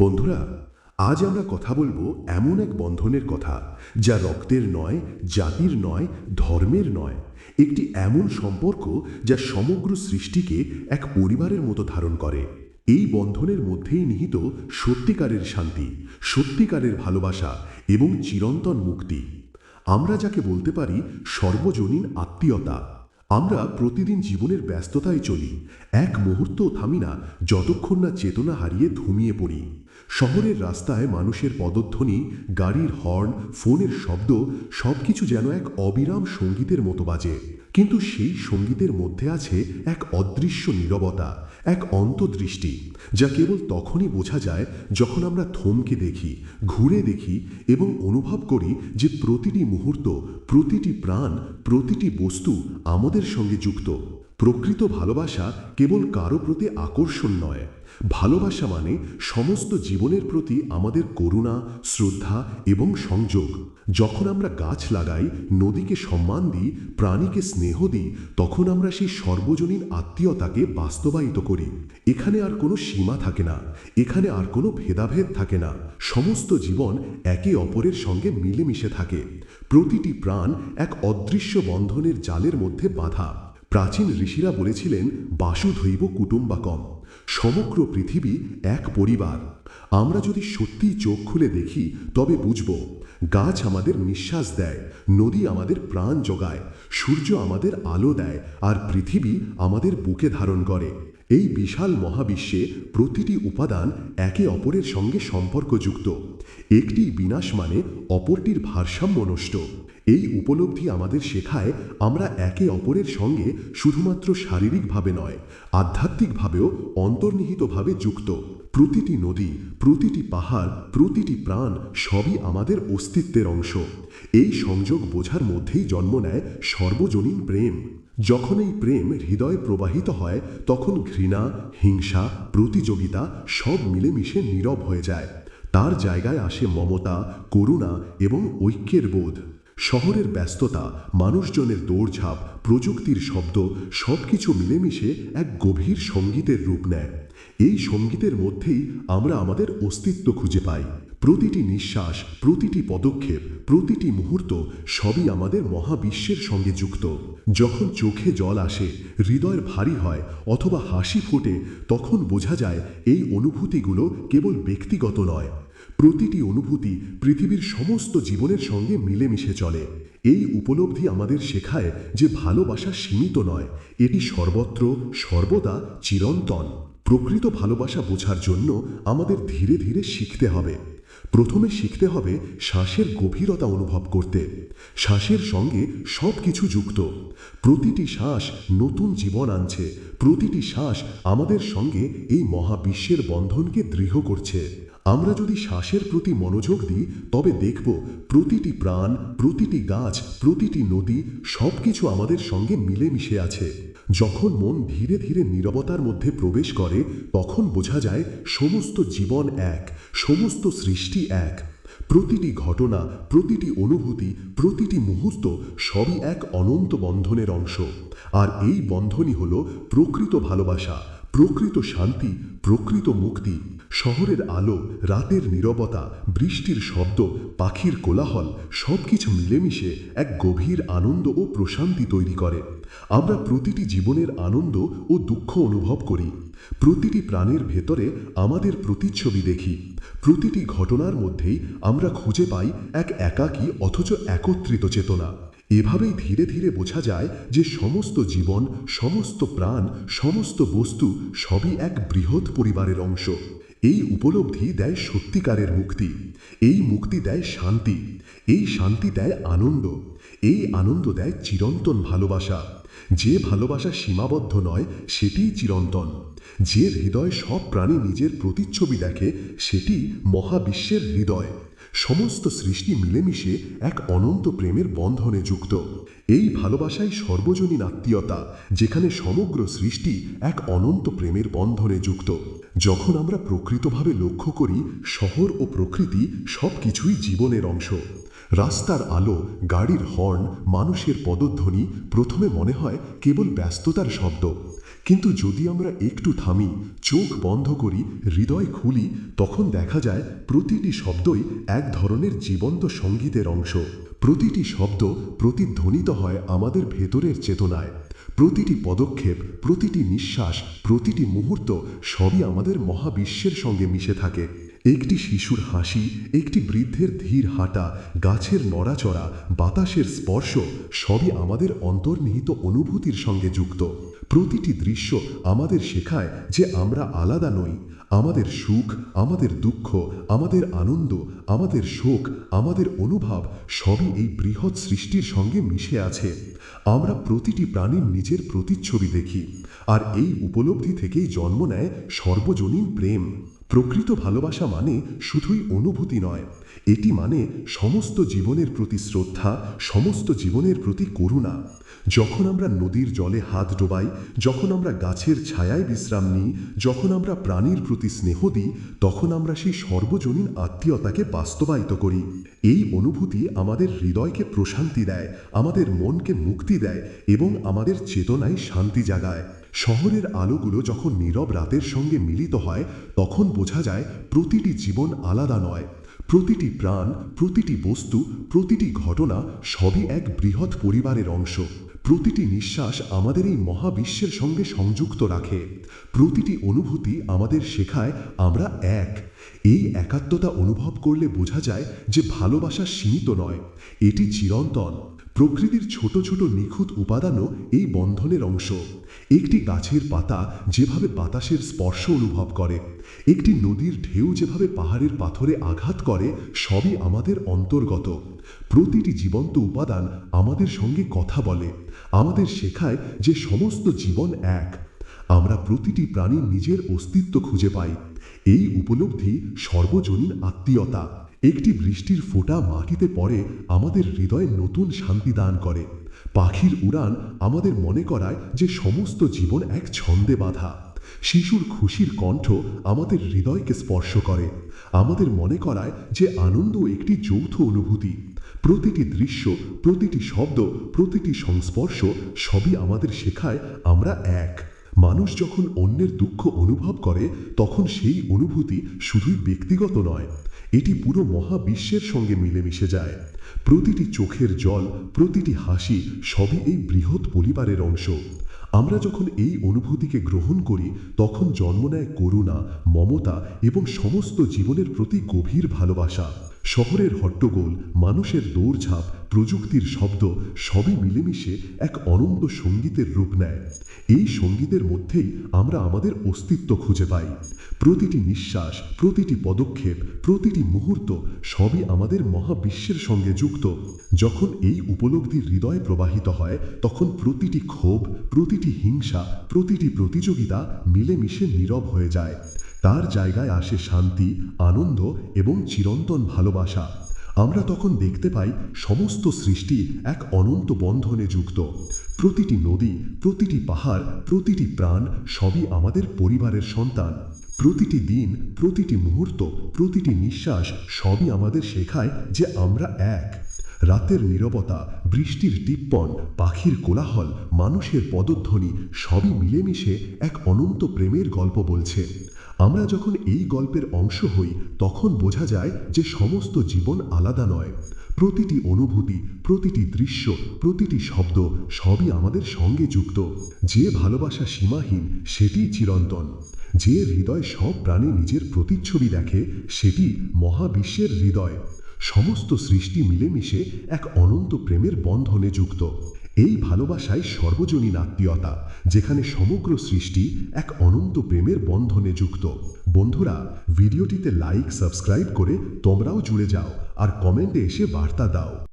বন্ধুরা, আজ আমরা কথা বলব এমন এক বন্ধনের কথা, যা রক্তের নয়, জাতির নয়, ধর্মের নয়। একটি এমন সম্পর্ক যা সমগ্র সৃষ্টিকে এক পরিবারের মতো ধারণ করে। এই বন্ধনের মধ্যেই নিহিত সত্যিকারের শান্তি, সত্যিকারের ভালোবাসা এবং চিরন্তন মুক্তি। আমরা যাকে বলতে পারি সর্বজনীন আত্মীয়তা। আমরা প্রতিদিন জীবনের ব্যস্ততায় চলি, এক মুহূর্তও থামি না, যতক্ষণ না চেতনা হারিয়ে ধুমিয়ে পড়ি। শহরের রাস্তায় মানুষের পদধ্বনি, গাড়ির হর্ন, ফোনের শব্দ, সবকিছু যেন এক অবিরাম সঙ্গীতের মতো বাজে। কিন্তু সেই সঙ্গীতের মধ্যে আছে এক অদৃশ্য নীরবতা, এক অন্তর্দৃষ্টি, যা কেবল তখনই বোঝা যায় যখন আমরা থমকে দেখি, ঘুরে দেখি এবং অনুভব করি যে প্রতিটি মুহূর্ত, প্রতিটি প্রাণ, প্রতিটি বস্তু আমাদের সঙ্গে যুক্ত। প্রকৃত ভালোবাসা কেবল কারও প্রতি আকর্ষণ নয়। ভালোবাসা মানে সমস্ত জীবনের প্রতি আমাদের করুণা, শ্রদ্ধা এবং সংযোগ। যখন আমরা গাছ লাগাই, নদীকে সম্মান দিই, প্রাণীকে স্নেহ দিই, তখন আমরা সেই সর্বজনীন আত্মীয়তাকে বাস্তবায়িত করি। এখানে আর কোনো সীমা থাকে না। এখানে আর কোনো ভেদাভেদ থাকে না। সমস্ত জীবন একে অপরের সঙ্গে মিলেমিশে থাকে। প্রতিটি প্রাণ এক অদৃশ্য বন্ধনের জালের মধ্যে বাঁধা। প্রাচীন ঋষিরা বলেছিলেন, বাসুধৈব কুটুম্বাকম, সমগ্র পৃথিবী এক পরিবার। আমরা যদি সত্যিই চোখ খুলে দেখি, তবে বুঝব, গাছ আমাদের নিঃশ্বাস দেয়, নদী আমাদের প্রাণ জোগায়, সূর্য আমাদের আলো দেয়, আর পৃথিবী আমাদের বুকে ধারণ করে। এই বিশাল মহাবিশ্বে প্রতিটি উপাদান একে অপরের সঙ্গে সম্পর্কযুক্ত। একটি বিনাশ মানে অপরটির ভারসাম্য নষ্ট। এই উপলব্ধি আমাদের শেখায় আমরা একে অপরের সঙ্গে শুধুমাত্র শারীরিকভাবে নয়, আধ্যাত্মিকভাবেও অন্তর্নিহিতভাবে যুক্ত। প্রতিটি নদী, প্রতিটি পাহাড়, প্রতিটি প্রাণ সবই আমাদের অস্তিত্বের অংশ। এই সংযোগ বোঝার মধ্যেই জন্ম নেয় সর্বজনীন প্রেম। যখন এই প্রেম হৃদয়ে প্রবাহিত হয়, তখন ঘৃণা, হিংসা, প্রতিযোগিতা সব মিলেমিশে নীরব হয়ে যায়। তার জায়গায় আসে মমতা, করুণা এবং ঐক্যের বোধ। শহরের ব্যস্ততা, মানুষজনের দৌড়ঝাঁপ, প্রযুক্তির শব্দ সবকিছু মিলেমিশে এক গভীর সঙ্গীতের রূপ নেয়। এই সঙ্গীতের মধ্যেই আমরা আমাদের অস্তিত্ব খুঁজে পাই। প্রতিটি নিঃশ্বাস, প্রতিটি পদক্ষেপ, প্রতিটি মুহূর্ত সবই আমাদের মহাবিশ্বের সঙ্গে যুক্ত। যখন চোখে জল আসে হৃদয়ের ভারী হয় অথবা হাসি ফোটে, তখন বোঝা যায় এই অনুভূতিগুলো কেবল ব্যক্তিগত নয়। প্রতিটি অনুভূতি পৃথিবীর সমস্ত জীবনের সঙ্গে মিলেমিশে চলে। এই উপলব্ধি আমাদের শেখায় যে ভালোবাসা সীমিত নয়, এটি সর্বত্র, সর্বদা চিরন্তন। প্রকৃত ভালোবাসা বোঝার জন্য আমাদের ধীরে ধীরে শিখতে হবে। প্রথমে শিখতে হবে শ্বাসের গভীরতা অনুভব করতে। শ্বাসের সঙ্গে সব কিছু যুক্ত। প্রতিটি শ্বাস নতুন জীবন আনছে। প্রতিটি শ্বাস আমাদের সঙ্গে এই মহাবিশ্বের বন্ধনকে দৃঢ় করছে। আমরা যদি শ্বাসের প্রতি মনোযোগ দিই, তবে দেখব প্রতিটি প্রাণ, প্রতিটি গাছ, প্রতিটি নদী সব কিছু আমাদের সঙ্গে মিলেমিশে আছে। যখন মন ধীরে ধীরে নীরবতার মধ্যে প্রবেশ করে, তখন বোঝা যায় সমস্ত জীবন এক। সমস্ত সৃষ্টি এক। প্রতিটি ঘটনা, প্রতিটি অনুভূতি, প্রতিটি মুহূর্ত সবই এক অনন্ত বন্ধনের অংশ। আর এই বন্ধনই হল প্রকৃত ভালোবাসা। প্রকৃত শান্তি, প্রকৃত মুক্তি, শহরের আলো, রাতের নীরবতা, বৃষ্টির শব্দ, পাখির কোলাহল সব কিছু মিলেমিশে এক গভীর আনন্দ ও প্রশান্তি তৈরি করে। আমরা প্রতিটি জীবনের আনন্দ ও দুঃখ অনুভব করি। প্রতিটি প্রাণের ভেতরে আমাদের প্রতিচ্ছবি দেখি। প্রতিটি ঘটনার মধ্যেই আমরা খুঁজে পাই এক একাকী অথচ একত্রিত চেতনা। এভাবেই ধীরে ধীরে বোঝা যায় যে সমস্ত জীবন, সমস্ত প্রাণ, সমস্ত বস্তু সবই এক বৃহৎ পরিবারের অংশ। এই উপলব্ধি দেয় সত্যিকারের মুক্তি। এই মুক্তি দেয় শান্তি। এই শান্তি দেয় আনন্দ। এই আনন্দ দেয় চিরন্তন ভালোবাসা। যে ভালোবাসা সীমাবদ্ধ নয়, সেটিই চিরন্তন। যে হৃদয় সব প্রাণী নিজের প্রতিচ্ছবি দেখে, সেটি মহাবিশ্বের হৃদয়। সমস্ত সৃষ্টি মিলেমিশে এক অনন্ত প্রেমের বন্ধনে যুক্ত। এই ভালোবাসাই সর্বজনীন আত্মীয়তা, যেখানে সমগ্র সৃষ্টি এক অনন্ত প্রেমের বন্ধনে যুক্ত। যখন আমরা প্রকৃতভাবে লক্ষ্য করি, শহর ও প্রকৃতি সব কিছুই জীবনের অংশ। রাস্তার আলো, গাড়ির হর্ন, মানুষের পদধ্বনি প্রথমে মনে হয় কেবল ব্যস্ততার শব্দ। কিন্তু যদি আমরা একটু থামি, চোখ বন্ধ করি, হৃদয় খুলি, তখন দেখা যায় প্রতিটি শব্দই এক ধরনের জীবন্ত সঙ্গীতের অংশ। প্রতিটি শব্দ প্রতিধ্বনিত হয় আমাদের ভেতরের চেতনায়। প্রতিটি পদক্ষেপ, প্রতিটি নিঃশ্বাস, প্রতিটি মুহূর্ত সবই আমাদের মহাবিশ্বের সঙ্গে মিশে থাকে। একটি শিশুর হাসি, একটি বৃদ্ধের ধীর হাঁটা, গাছের নড়াচড়া, বাতাসের স্পর্শ, সবই আমাদের অন্তর্নিহিত অনুভূতির সঙ্গে যুক্ত। প্রতিটি দৃশ্য আমাদের শেখায় যে আমরা আলাদা নই। আমাদের সুখ, আমাদের দুঃখ, আমাদের আনন্দ, আমাদের শোক, আমাদের অনুভব, সবই এই বৃহৎ সৃষ্টির সঙ্গে মিশে আছে। আমরা প্রতিটি প্রাণীর নিজের প্রতিচ্ছবি দেখি। আর এই উপলব্ধি থেকেই জন্ম নেয় সর্বজনীন প্রেম। প্রকৃত ভালোবাসা মানে শুধুই অনুভূতি নয়। এটি মানে সমস্ত জীবনের প্রতি শ্রদ্ধা, সমস্ত জীবনের প্রতি করুণা। যখন আমরা নদীর জলে হাত ডোবাই, যখন আমরা গাছের ছায়ায় বিশ্রাম নিই, যখন আমরা প্রাণীর প্রতি স্নেহ দিই, তখন আমরা সেই সর্বজনীন আত্মীয়তাকে বাস্তবায়িত করি। এই অনুভূতি আমাদের হৃদয়কে প্রশান্তি দেয়, আমাদের মনকে মুক্তি দেয় এবং আমাদের চেতনায় শান্তি জাগায়। শহরের আলোগুলো যখন নীরব রাতের সঙ্গে মিলিত হয়, তখন বোঝা যায় প্রতিটি জীবন আলাদা নয়। প্রতিটি প্রাণ, প্রতিটি বস্তু, প্রতিটি ঘটনা সবই এক বৃহৎ পরিবারের অংশ। প্রতিটি নিঃশ্বাস আমাদের এই মহাবিশ্বের সঙ্গে সংযুক্ত রাখে। প্রতিটি অনুভূতি আমাদের শেখায় আমরা এক। এই একাত্মতা অনুভব করলে বোঝা যায় যে ভালোবাসা সীমিত নয়, এটি চিরন্তন। প্রকৃতির ছোট ছোট নিখুঁত উপাদানও এই বন্ধনের অংশ। একটি গাছের পাতা যেভাবে বাতাসের স্পর্শ অনুভব করে, একটি নদীর ঢেউ যেভাবে পাহাড়ের পাথরে আঘাত করে, সবই আমাদের অন্তর্গত। প্রতিটি জীবন্ত উপাদান আমাদের সঙ্গে কথা বলে, আমাদের শেখায় যে সমস্ত জীবন এক। আমরা প্রতিটি প্রাণীর নিজের অস্তিত্ব খুঁজে পাই। এই উপলব্ধি সর্বজনীন আত্মীয়তা। একটি বৃষ্টির ফোঁটা মাটিতে পড়ে আমাদের হৃদয়ে নতুন শান্তি দান করে। পাখির উড়ান আমাদের মনে করায় যে সমস্ত জীবন এক ছন্দে বাঁধা। শিশুর খুশির কণ্ঠ আমাদের হৃদয়কে স্পর্শ করে। আমাদের মনে করায় যে আনন্দ একটি যৌথ অনুভূতি। প্রতিটি দৃশ্য, প্রতিটি শব্দ, প্রতিটি সংস্পর্শ সবই আমাদের শেখায় আমরা এক। মানুষ যখন অন্যের দুঃখ অনুভব করে, তখন সেই অনুভূতি শুধুই ব্যক্তিগত নয়, এটি পুরো মহাবিশ্বের সঙ্গে মিলেমিশে যায়। প্রতিটি চোখের জল, প্রতিটি হাসি, সবই এই বৃহৎ পরিবারের অংশ। আমরা যখন এই অনুভূতিকে গ্রহণ করি, তখন জন্ম নেয় করুণা, মমতা এবং সমস্ত জীবনের প্রতি গভীর ভালোবাসা। শহরের হট্টগোল, মানুষের দৌড়ঝাঁপ প্রযুক্তির শব্দ সবই মিলেমিশে এক অনন্ত সঙ্গীতের রূপ নেয়। এই সঙ্গীতের মধ্যেই আমরা আমাদের অস্তিত্ব খুঁজে পাই। প্রতিটি নিঃশ্বাস, প্রতিটি পদক্ষেপ, প্রতিটি মুহূর্ত সবই আমাদের মহাবিশ্বের সঙ্গে যুক্ত। যখন এই উপলব্ধি হৃদয়ে প্রবাহিত হয়, তখন প্রতিটি ক্ষোভ, প্রতিটি হিংসা, প্রতিটি প্রতিযোগিতা মিলেমিশে নীরব হয়ে যায়। তার জায়গায় আসে শান্তি, আনন্দ এবং চিরন্তন ভালোবাসা। আমরা তখন দেখতে পাই সমস্ত সৃষ্টি এক অনন্ত বন্ধনে যুক্ত। প্রতিটি নদী, প্রতিটি পাহাড়, প্রতিটি প্রাণ সবই আমাদের পরিবারের সন্তান। প্রতিটি দিন, প্রতিটি মুহূর্ত, প্রতিটি নিঃশ্বাস সবই আমাদের শেখায় যে আমরা এক। রাতের নীরবতা, বৃষ্টির টিপ্পন, পাখির কোলাহল, মানুষের পদধ্বনি সবই মিলেমিশে এক অনন্ত প্রেমের গল্প বলছে। আমরা যখন এই গল্পের অংশ হই, তখন বোঝা যায় যে সমস্ত জীবন আলাদা নয়। প্রতিটি অনুভূতি, প্রতিটি দৃশ্য, প্রতিটি শব্দ সবই আমাদের সঙ্গে যুক্ত। যে ভালোবাসা সীমাহীন সেটি চিরন্তন। যে হৃদয় সব প্রাণী নিজের প্রতিচ্ছবি দেখে, সেটি মহাবিশ্বের হৃদয়। সমস্ত সৃষ্টি মিলেমিশে এক অনন্ত প্রেমের বন্ধনে যুক্ত। এই ভালোবাসায় সর্বজনীন আত্মীয়তা, যেখানে সমগ্র সৃষ্টি এক অনন্ত প্রেমের বন্ধনে যুক্ত। বন্ধুরা, ভিডিওটিতে লাইক সাবস্ক্রাইব করে তোমরাও জুড়ে যাও আর কমেন্টে এসে বার্তা দাও।